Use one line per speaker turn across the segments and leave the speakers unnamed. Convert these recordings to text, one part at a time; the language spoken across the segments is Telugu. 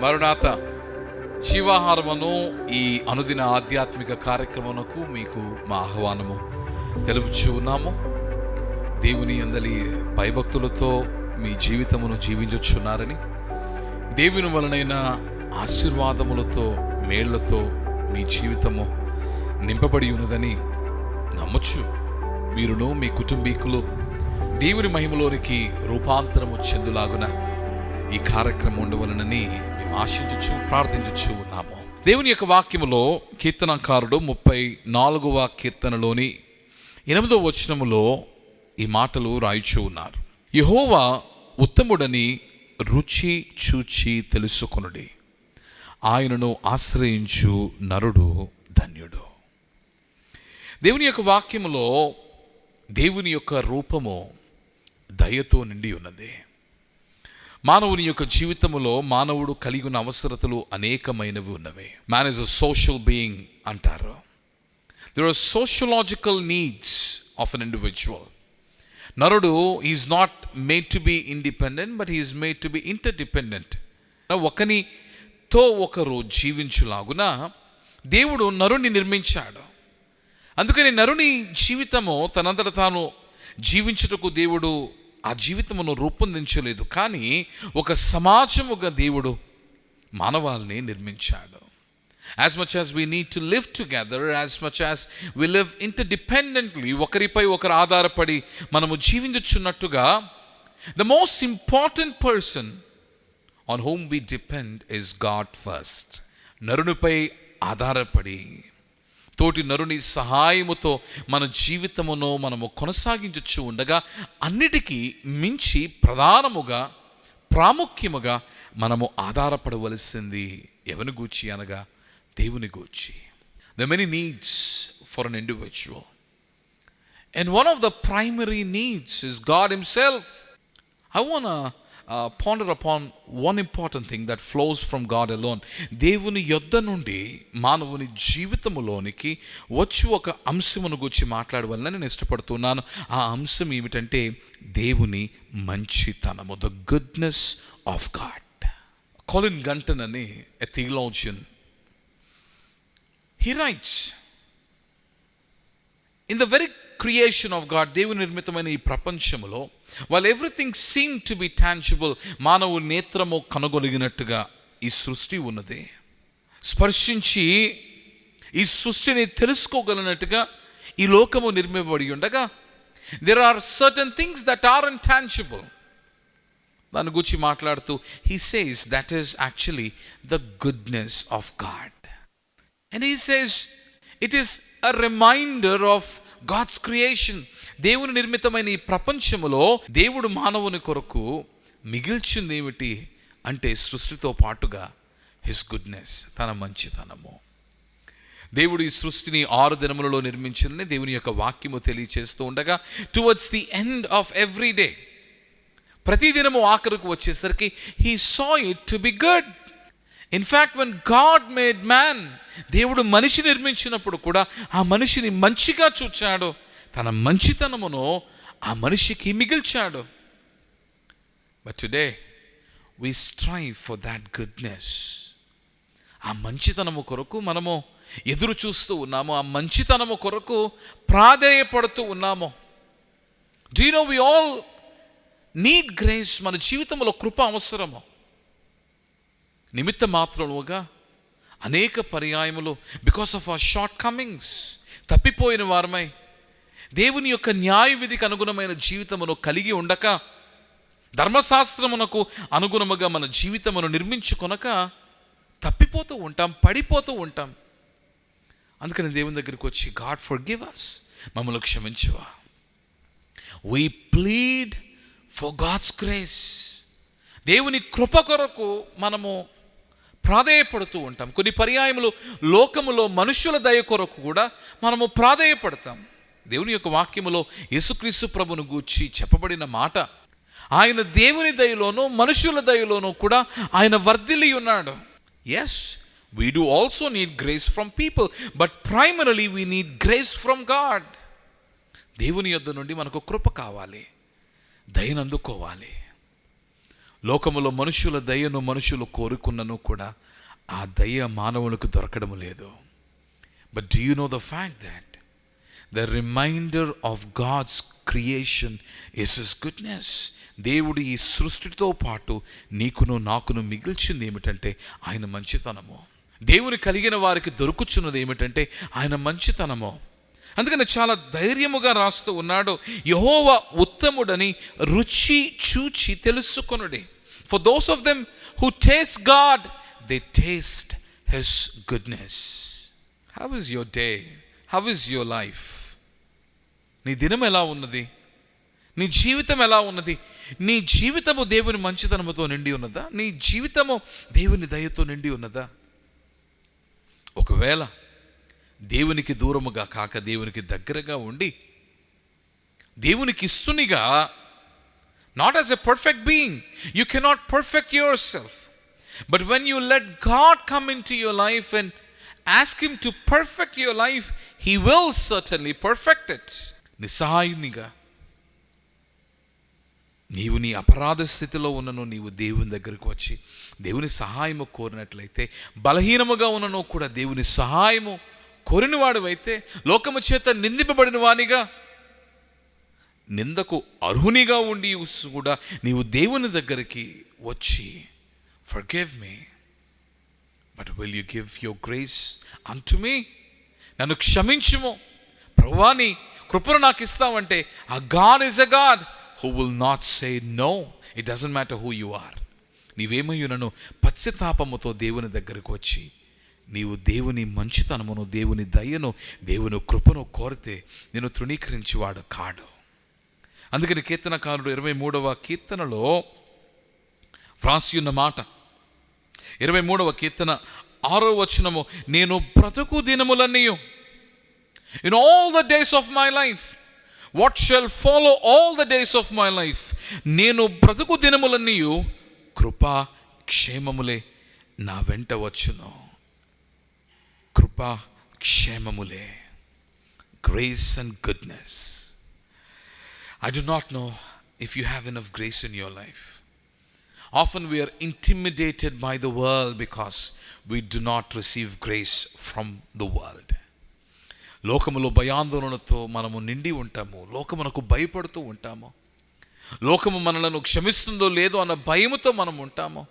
మరునాథ జీవాహారమును ఈ అనుదిన ఆధ్యాత్మిక కార్యక్రమమునకు మీకు మా ఆహ్వానము. తెలుపుచూ ఉన్నాము. దేవుని అందలి భయభక్తులతో మీ జీవితమును జీవించుచున్నారని దేవుని వలనైన ఆశీర్వాదములతో మేళ్ళతో మీ జీవితము నింపబడి ఉన్నదని నమ్మచ్చు మీరును మీ కుటుంబీకులు దేవుని మహిమలోనికి రూపాంతరము చెందులాగున ఈ కార్యక్రమం ఉండవలనని మేము ఆశించచ్చు ప్రార్థించచ్చు ఉన్నాము. దేవుని యొక్క వాక్యములో కీర్తనకారుడు ముప్పై నాలుగవ కీర్తనలోని ఎనిమిదవ వచనములో ఈ మాటలు రాయిచూ ఉన్నారు. యహోవా ఉత్తముడని రుచి చూచి తెలుసుకొనుడి. ఆయనను ఆశ్రయించు నరుడు ధన్యుడు. దేవుని యొక్క వాక్యములో దేవుని యొక్క రూపము దయతో నిండి ఉన్నది. మానవుని యొక్క జీవితములో మానవుడు కలిగి ఉన్న అవసరతలు అనేకమైనవి ఉన్నవి. Man is a social being అంటారు. There are sociological needs of an individual నరుడు is not made to be independent but is made to be interdependent ఒకనితో ఒకరు జీవించులాగున దేవుడు నరుని నిర్మించాడు. అందుకని నరుని జీవితము తనంతట తాను జీవించుటకు దేవుడు ఆ జీవితమును రూపొందించలేదు. కానీ ఒక సమాజముగా దేవుడు మానవాల్ని నిర్మించాడు. As much as we need to live together as much as we live interdependently ఒకరిపై ఒకరు ఆధారపడి మనము జీవించుచున్నట్టుగా the most important person on whom we depend is God first నరునిపై ఆధారపడి తోటి నరుని సహాయముతో మన జీవితమును మనము కొనసాగించచ్చు ఉండగా అన్నిటికీ మించి ప్రధానముగా ప్రాముఖ్యముగా మనము ఆధారపడవలసింది ఎవని గూర్చి అనగా దేవుని గూర్చి. The many needs for an individual and one of the primary needs is God himself I want ponder upon one important thing that flows from God alone దేవుని యొద్ద నుండి మానవుని జీవితములోనికి వచ్చి ఒక అంశమును గురించి మాట్లాడవాలని నేను ఇష్టపడుతున్నాను. ఆ అంశం ఏమిటంటే దేవుని మంచితనము the goodness of God Colin Gunton అని a theologian he writes in the very creation of God దేవుని నిర్మితమైన ఈ ప్రపంచములో వాళ్ళు everything seem to be tangible మానవు నేత్రము కనుగొలిగినట్టుగా ఈ సృష్టి ఉన్నది. స్పర్శించి ఈ సృష్టిని తెలుసుకోగలిగినట్టుగా ఈ లోకము నిర్మింపబడి ఉండగా there are certain things that are intangible దాని గురించి మాట్లాడుతూ he says that is actually the goodness of God and he says it is a reminder of God's creation దేవుని నిర్మితమైన ఈ ప్రపంచములో దేవుడు మానవుని కొరకు మిగిల్చింది ఏమిటి అంటే సృష్టితో పాటుగా హిస్ గుడ్నెస్ తన మంచితనము. దేవుడు ఈ సృష్టిని ఆరు దినములలో నిర్మించిందని దేవుని యొక్క వాక్యము తెలియచేస్తూ ఉండగా towards the end of every day ప్రతిదినము ఆఖరికి వచ్చేసరికి he saw it to be good in fact one God made man దేవుడు మనిషి నిర్మించినప్పుడు కూడా ఆ మనిషిని మంచిగా చూచాడు. తన మంచితనమును ఆ మనిషికి మిగిల్చాడు. But today we strive for that goodness ఆ మంచితనము కొరకు మనము ఎదురు చూస్తూ ఉన్నాము. ఆ మంచితనము కొరకు ప్రాధేయపడుతూ ఉన్నాము. Do no we all need grace మన జీవితంలో కృప అవసరము? నిమిత్త మాత్రముగా అనేక పర్యాయములు because of our shortcomings తప్పిపోయిన వారమై దేవుని యొక్క న్యాయ విధికి అనుగుణమైన జీవితమును కలిగి ఉండక ధర్మశాస్త్రమునకు అనుగుణముగా మన జీవితమును నిర్మించుకొనక తప్పిపోతూ ఉంటాం పడిపోతూ ఉంటాం. అందుకని దేవుని దగ్గరికి వచ్చి గాడ్ ఫర్ గివ్ అస్ మమ్మల్ని క్షమించువా. We plead for God's grace దేవుని కృప కొరకు మనము ప్రాధేయపడుతూ ఉంటాం. కొన్ని పర్యాయములు లోకములో మనుషుల దయ కొరకు కూడా మనము ప్రాధేయపడతాం. దేవుని యొక్క వాక్యములో యేసుక్రీస్తు ప్రభును గూర్చి చెప్పబడిన మాట ఆయన దేవుని దయలోనూ మనుషుల దయలోనూ కూడా ఆయన వర్ధిల్లి ఉన్నాడు. Yes we do also need grace from people but primarily we need grace from God దేవుని యొద్ద నుండి మనకు కృప కావాలి. దయనందుకోవాలి. లోకములో మనుషుల దయను మనుషులు కోరుకున్నను కూడా ఆ దయ మానవులకు దొరకడం లేదు. But do you know the fact that the reminder of God's creation is is goodness దేవుడు ఈ సృష్టితో పాటు నీకును నాకును మిగిల్చింది ఏమిటంటే ఆయన మంచితనము. దేవుని కలిగిన వారికి దొరుకుచున్నది ఏమిటంటే ఆయన మంచితనము. అందుకని చాలా ధైర్యముగా రాస్తూ ఉన్నాడు యహోవ ఉత్తముడని రుచి చూచి తెలుసుకొనుడి. For those of them who taste God they taste his goodness how is your day how is your life నీ దినం ఎలా ఉన్నది? నీ జీవితం ఎలా ఉన్నది? నీ జీవితము దేవుని మంచితనముతో నిండి ఉన్నదా? నీ జీవితము దేవుని దయతో నిండి ఉన్నదా? ఒకవేళ దేవునికి దూరముగా కాక దేవునికి దగ్గరగా ఉండి దేవునికి ఇస్తునిగా not as a perfect being you cannot perfect yourself but when you let God come into your life and ask him to perfect your life he will certainly perfect it నిస్సహాయునిగా. నీవు నీ అపరాధ స్థితిలో ఉన్నను నీవు దేవుని దగ్గరకు వచ్చి దేవుని సహాయము కోరినట్లయితే బలహీనముగా ఉన్నను కూడా దేవుని సహాయము కోరినవాడువైతే లోకము చేత నిందింపబడిన వానిగా నిందకు అర్హునిగా ఉండి కూడా నీవు దేవుని దగ్గరికి వచ్చి forgive me but will you give your grace అంటు మీ నన్ను క్షమించుము. ప్రభువాని కృపను నాకు ఇస్తావంటే ఆ God is a God who will not say no it doesn't matter who you are నీవేమయ్యూ నన్ను పశ్చితాపముతో దేవుని దగ్గరకు వచ్చి నీవు దేవుని మంచితనమును దేవుని దయను దేవుని కృపను కోరితే నేను తృణీకరించేవాడు కాడు. అందుకని కీర్తనకారుడు ఇరవై మూడవ కీర్తనలో వ్రాసియున్న మాట. ఇరవై మూడవ కీర్తన ఆరో వచనము నేను బ్రతుకు దినములన్నీయు. In all the days of my life what shall follow all the days of my life నేను బ్రతుకు దినములన్నీయు కృపా క్షేమములే నా వెంట వచ్చును. క్షేమములే. Grace and goodness I do not know if you have enough grace in your life often we are intimidated by the world because we do not receive grace from the world లోకములో భయాందోళనతో మనము నిండి ఉంటాము. లోకమునకు భయపడుతూ ఉంటాము. లోకము మనలను క్షమిస్తుందో లేదో అన్న భయముతో మనం ఉంటాము.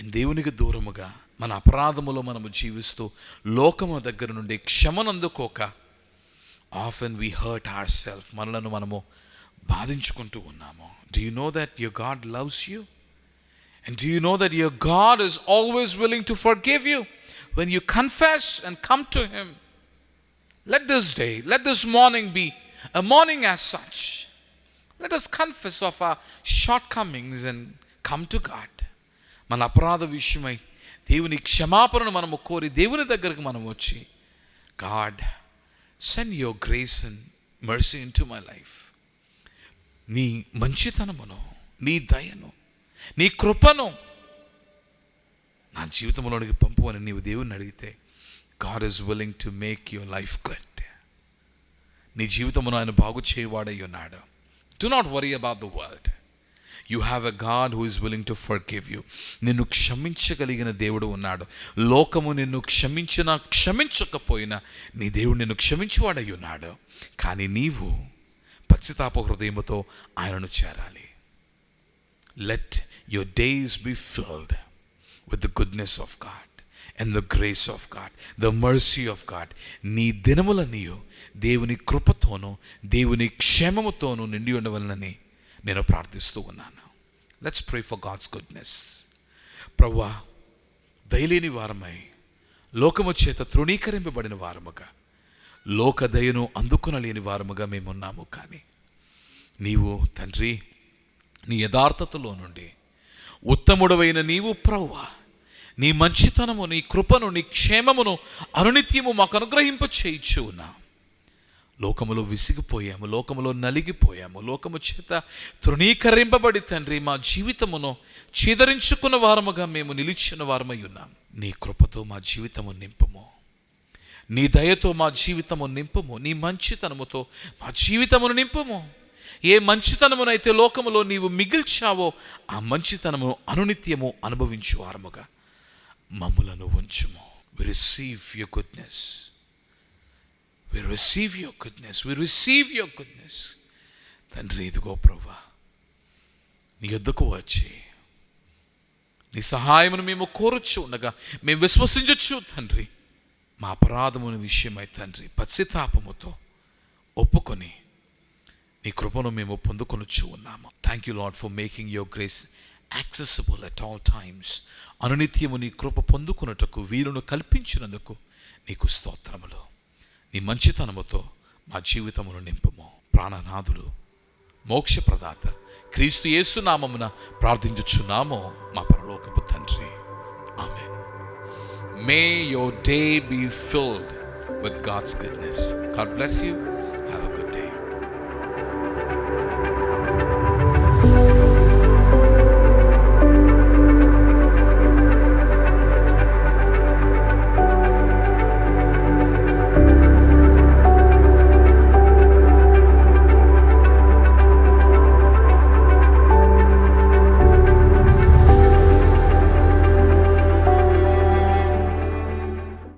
దేవునికి దూరముగా మన అపరాధములో మనము జీవిస్తూ లోకము దగ్గర నుండి క్షమనందుకోక often we hurt are self మనలను మనము బాధించుకుంటూ ఉన్నాము. Do you know that your God loves you and do you know that your God is always willing to forgive you when you confess and come to him let this day let this morning be a morning as such let us confess of a shortcomings and come to God మన అపరాధ విషయమై దేవుని క్షమాపణను మనము కోరి దేవుని దగ్గరకు మనం వచ్చి God send your grace and mercy into my life నీ మంచితనమును నీ దయను నీ కృపను నా జీవితంలోనికి పంపు అని నీవు దేవుని అడిగితే God is willing to make your life good నీ జీవితమును ఆయన బాగు చేయవాడై ఉన్నాడు. Do not worry about the world you have a God who is willing to forgive you నిన్ను క్షమించగలిగిన దేవుడు ఉన్నాడు. లోకము నిన్ను క్షమించినా క్షమించకపోయినా నీ దేవుడు నిన్ను క్షమించేవాడై ఉన్నాడు. కానీ నీవు పశ్చితాప హృదయముతో ఆయనను చేరాలి. Let your days be filled with the goodness of God and the grace of God the mercy of God నీ దినములన్నీయు దేవుని కృపతోనూ దేవుని క్షేమముతోనూ నిండి ఉండవలనని నేను ప్రార్థిస్తూ ఉన్నాను. Let's pray for God's goodness ప్రవ్వా దయలేని వారమై లోకము చేత తృణీకరింపబడిన వారముగా లోక దయను అందుకొనలేని వారముగా మేమున్నాము కానీ నీవు తండ్రి నీ యథార్థతలో నుండి ఉత్తముడవైన నీవు ప్రవ్వా నీ మంచితనము నీ కృపను నీ క్షేమమును అనునిత్యము మాకు అనుగ్రహింప చేయించు ఉన్నావు. లోకములో విసిగిపోయాము లోకములో నలిగిపోయాము లోకము చేత తృణీకరింపబడి తండ్రి మా జీవితమును చీదరించుకున్న వారముగా మేము నిలిచిన వారమై ఉన్నాం. నీ కృపతో మా జీవితము నింపము. నీ దయతో మా జీవితము నింపము. నీ మంచితనముతో మా జీవితమును నింపము. ఏ మంచితనమునైతే లోకములో నీవు మిగిల్చావో ఆ మంచితనమును అనునిత్యము అనుభవించు వారముగా మమ్ములను ఉంచుము. Receive you goodness we receive your goodness we receive your goodness తండ్రి ఇదిగో ప్రభా నీ ఎద్దుకు వచ్చి నీ సహాయమును మేము కోరచ్చు ఉండగా మేము విశ్వసించచ్చు తండ్రి. మా అపరాధముని విషయమై తండ్రి పశ్చితాపముతో ఒప్పుకొని నీ కృపను మేము పొందుకొనొచ్చు ఉన్నాము. Thank you lord for making your grace accessible at all times అనునిత్యము నీ కృప పొందుకొనుటకు వీలును కల్పించినందుకు నీకు స్తోత్రములు. నీ మంచితనముతో మా జీవితమును నింపుము. ప్రాణనాథుడు మోక్షప్రదాత క్రీస్తు యేసు నామమున ప్రార్థించుచున్నాము మా పరలోకపు తండ్రి. ఆమె may your day be filled with God's goodness God bless you